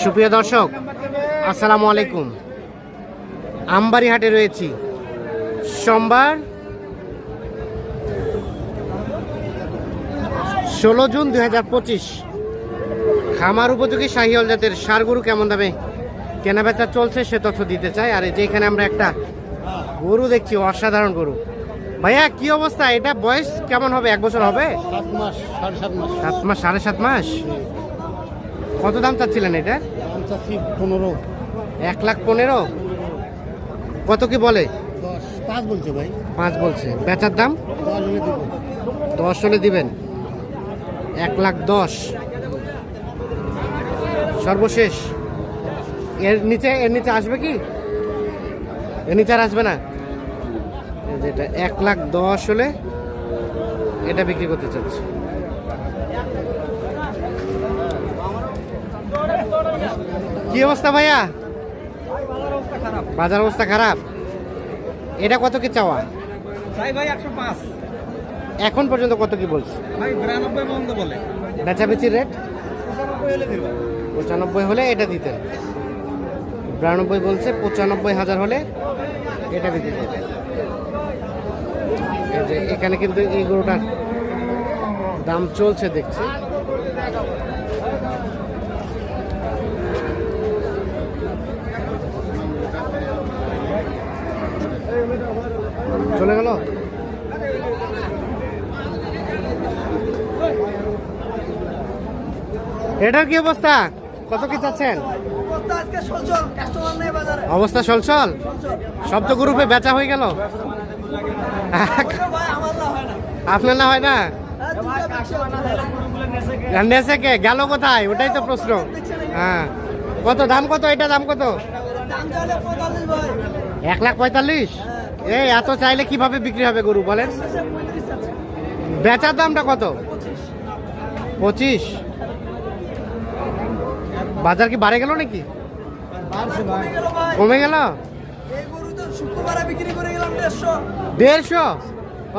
সুপ্রিয় দর্শক আসসালামু আলাইকুম। আমবাড়ি হাটে রয়েছি। সোমবার ষোলো জুন দুই হাজার পঁচিশ খামার উপযোগী শাহিওল জাতের সার গরু কেমন দামে কেনাবেচা চলছে সে তথ্য দিতে চাই। আর এই যে এখানে আমরা একটা গরু দেখছি অসাধারণ গরু। ভাইয়া কি অবস্থা? এটা বয়স কেমন হবে? এক বছর হবে? সাত মাস সাড়ে সাত মাস। সাত মাস সাড়ে সাত মাস? কত দাম চাচ্ছিলেন এটা? দাম চাচ্ছি পনেরো। এক লাখ পনেরো? কত কি বলে? পাঁচ বলছে ভাই। পাঁচ বলছে। বেচার দাম? দশ হলে দেবো। দশ হলে দিবেন। এক লাখ দশ। সর্বশেষ। এর নিচে এর নিচে আসবে কি? এর নিচে আর আসবে না? যেটা এক লাখ দশ হলে এটা বিক্রি করতে চাচ্ছি। কি অবস্থা ভাইয়া? বাজার অবস্থা খারাপ। এটা কত কি চাওয়া? এখন পর্যন্ত কত কি বলছে? বেচাবেচির রেট? পঁচানব্বই হলে এটা দিতেন বিরানব্বই বলছে পঁচানব্বই হাজার হলে এটা করতেন এখানে কিন্তু এই গরুটার দাম চলছে দেখছি। চলে গেল? এটার কি অবস্থা? কত কি চাচ্ছেন? অবস্থা সলসল? সব তো গ্রুপে বেচা হয়ে গেল। আপনার না হয় না? নেছে কে? গেল কোথায়? ওটাই তো প্রশ্ন। হ্যাঁ। কত? দাম কত? এটা দাম কত? এক লাখ পঁয়তাল্লিশ। এই এত চাইলে কীভাবে বিক্রি হবে গরু বলেন? বেচার দামটা কত? পঁচিশ। বাজার কি বাড়ে গেল নাকি? কমে গেল? দেড়শো?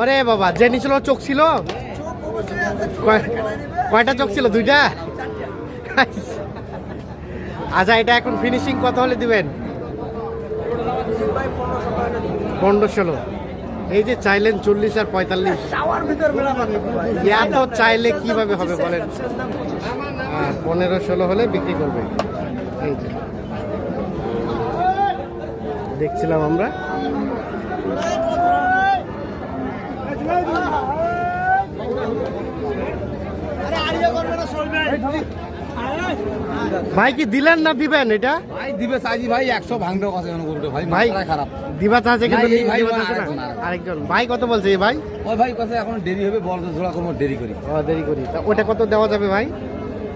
আরে বাবা, যে নিছিল চোখ ছিল? কয়টা চোখ ছিল, দুইটা? আচ্ছা এটা এখন ফিনিশিং কত হলে দিবেন ভাই পনেরোশো টাকা দিবে পনেরো ষোলো। এই যে চাইলেন চল্লিশ আর পঁয়তাল্লিশ। চাইলে কীভাবে হবে বলেন? আর পনেরো ষোলো হলে বিক্রি করবে। এই যে। দেখছিলাম আমরা। ভাই কি দিলেন না দিবেন এটা? ভাই দিবে চাইছি ভাই একশো ভাঙতে কথা করবে ভাই ভাই খারাপ। দিবা আছে কিন্তু আরেকজন, ভাই কত বলছে ভাই? ওই ভাই কথা এখন দেরি হবে বল জোড়া করব দেরি করি। ও দেরি করি। তা ওটা কত দেওয়া যাবে ভাই?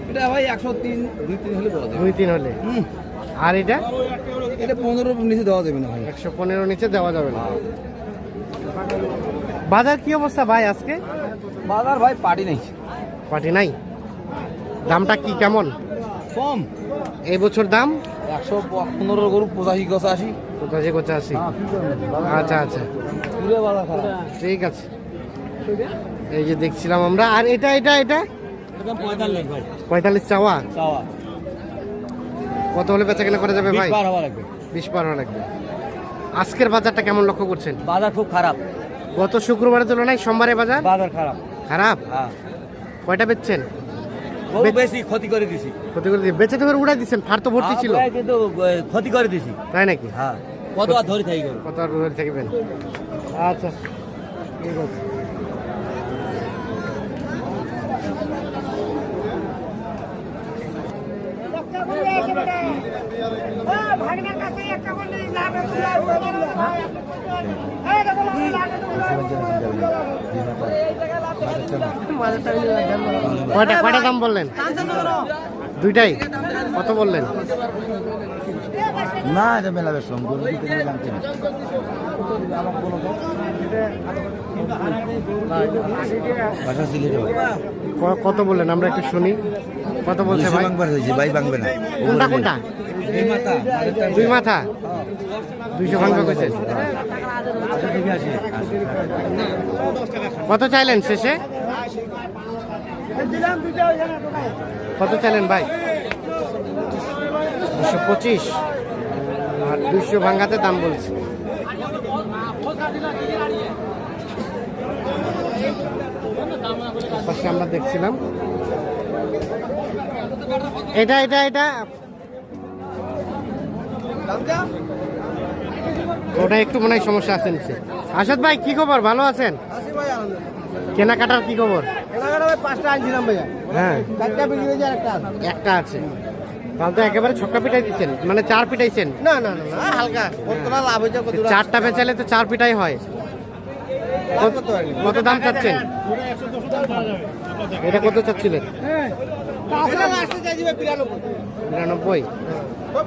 এটা ভাই একশো তিন দুই তিন হলে দেওয়া যাবে। দুই তিন হলে। আর এটা? এটা পনেরো নিচে দেওয়া যাবে না ভাই। একশো পনেরো নিচে দেওয়া যাবে না। বাজার কি অবস্থা ভাই আজকে? বাজার ভাই পার্টি নেই। পার্টি নাই? দামটা কি কেমন? কম। এই বছর দাম? একশো পনেরো গরু পঁচাশি পঁচাশি পঁচাশি। পঁচাশি আচ্ছা আচ্ছা। ঠিক আছে। এই যে দেখছিলাম আমরা। আর এটা এটা এটা? পঁয়তাল্লিশ চাওয়া? চাওয়া। কত হলে বেচা কেনা করা যাবে ভাই? বিশ পার হওয়া লাগবে। আজকের বাজারটা কেমন লক্ষ্য করছেন? বাজার খুব খারাপ। গত শুক্রবারের তুলনায় সোমবারের বাজার বাজার খারাপ। খারাপ? হ্যাঁ। কয়টা বেচছেন? গরু বেশি ক্ষতি করে দিছি ক্ষতি করে দিয়ে বেচে তো উড়াই দিচ্ছেন ফার তো ভর্তি ছিল হ্যাঁ, কিন্তু ক্ষতি করে দিছি তাই নাকি হ্যাঁ কত আর ধরে থাকি কত আর ধরে থাকবেন আচ্ছা ঠিক আছে কয়টা কয়টা দাম বললেন? দুইটাই? কত বললেন? না এটা মেলা বেশ গরু দিতে নিয়ে জানছি না ভাষা সিলেট ক- কত বললেন? আমরা একটু শুনি। কত বলছে ভাই? বাংবার হয়েছে ভাই বাংবে না। কোনটা কোনটা? দুই মাথা মাথা দুইশো ভাঙবে কইছে কত চাইলেন শেষে? কত চাইলেন ভাই? দুশো পঁচিশ। আর দুশো ভাঙ্গাতে দাম বলছে। পাশে আমরা দেখছিলাম। এটা এটা এটা? ওটা একটু মনে হয় সমস্যা আছে নিচে। আসাদ ভাই কি খবর? ভালো আছেন? কেনাকাটার কি খবর? পাঁচটা আনছিলাম ভাইয়া। হ্যাঁ। একটা আছে। তাহলে তো একেবারে ছক্কা পিটাই দিচ্ছেন। মানে চার পিটাইছেন? না না না না হালকা। কতটা লাভ হয়েছে চারটা বেচালে তো চার পিটাই হয়। কত দাম চাচ্ছেন? এটা কত চাচ্ছিলেন? বিরানব্বই। খুব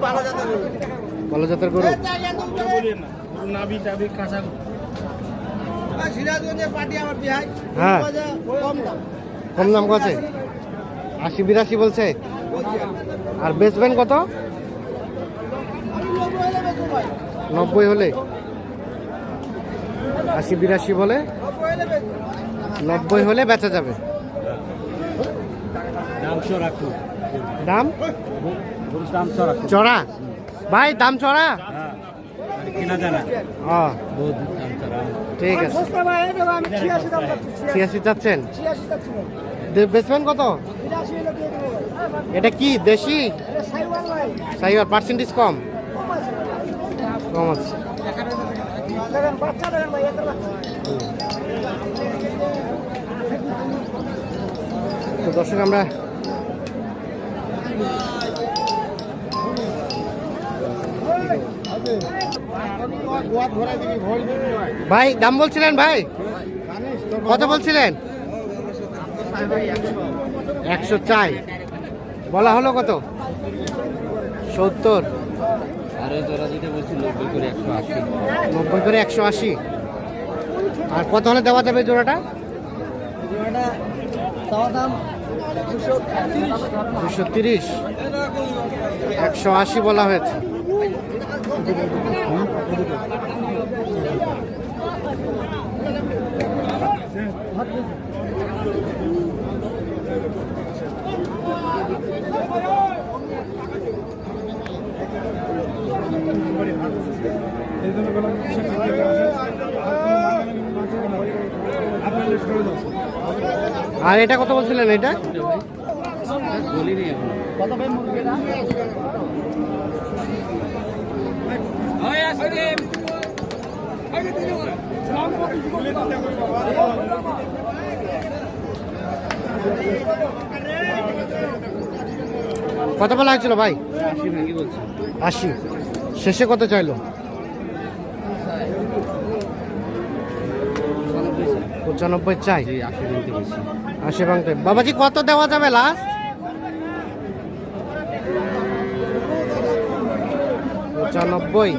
ভালো জাতের গরু। হ্যাঁ। কম দাম কত আশি বিরাশি বলছে। আর। বেচবেন কত? নব্বই হলে। আশি বিরাশি বলে। নব্বই হলে নব্বই হলে বেচা যাবে দাম? চড়া? ভাই দাম চড়া? ও ঠিক আছে। সস্তা ভাই, এই দেখো আমি 86 দাম চাচ্ছি, ছিয়াশি। চাচ্ছেন? 86 চাচ্ছি ভাই। দে- বেচবেন কত? 82 হলে দিয়ে দেবো ভাই। এটা কি দেশি? সাইবার পার্সেন্টেজ কম? আছে। তো দর্শক আমরা ভাই দাম বলছিলেন ভাই? কত বলছিলেন? একশো চাই। বলা হলো কত? সত্তর। আরও জোড়া দিতে বলছি নব্বই করে একশো আশি। নব্বই করে একশো আশি। আর কত হলে দেওয়া যাবে জোড়াটা। দুশো তিরিশ। একশো আশি বলা হয়েছে। আর এটা কত বলছিলেন এটা? বলিনি এখন। কত বলা হয়েছিল ভাই? আশি শেষে কত চাইলো? পঁচানব্বই চাই। আশি ভাঙতে বাবাজি কত দেওয়া যাবে লাস্ট পঁচানব্বই।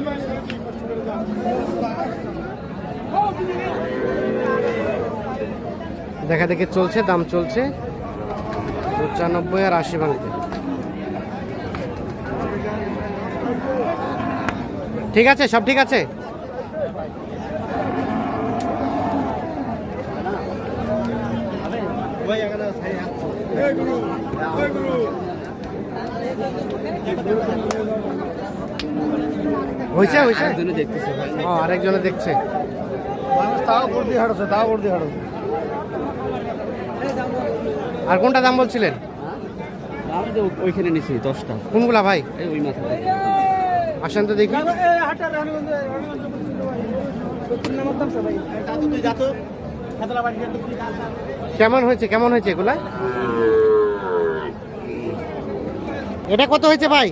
দেখা দেখি চলছে দাম চলছে। পঁচানব্বই আর আশি ভাঙতে ঠিক আছে সব ঠিক আছে? হয়েছে হয়েছে আরেকজনে দেখছে। তাও দিয়ে হাঁটছে তাও দিয়ে হাঁটছে। আর কোনটা দাম বলছিলেন? আমি তো ওইখানে নিছি দশটা। কোনগুলা ভাই? ওই মাথা আসেন তো দেখি। কেমন হয়েছে কেমন হয়েছে এগুলা? এটা কত হয়েছে ভাই?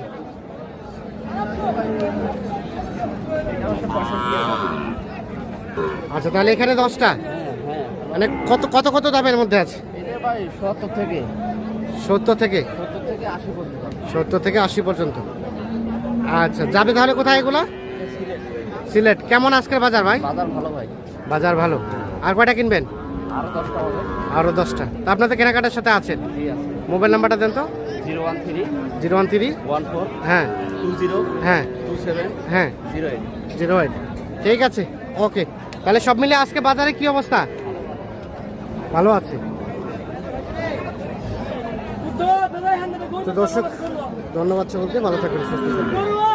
আচ্ছা তাহলে এখানে দশটা। মানে কত কত কত দামের মধ্যে আছে? সত্তর থেকে। সত্তর থেকে? সত্তর থেকে আশি পর্যন্ত। আচ্ছা যাবে তাহলে কোথায় এগুলো? সিলেট। কেমন আজকের বাজার ভাই? বাজার ভালো ভাই। বাজার ভালো। আর কয়টা কিনবেন? আরও দশটা হবে। আরও দশটা। তা আপনাদের কেনাকাটার সাথে আছেন মোবাইল নাম্বারটা দেন তো। Zero one three zero one three one four হ্যাঁ। টু জিরো হ্যাঁ। টু সেভেন হ্যাঁ। Zero eight. Zero eight. ঠিক আছে। ওকে। তাহলে সব মিলে আজকে বাজারে কি অবস্থা? ভালো আছে। দর্শক ধন্যবাদ সকলকে ভালো থাকবেন সুস্থ থাকবেন।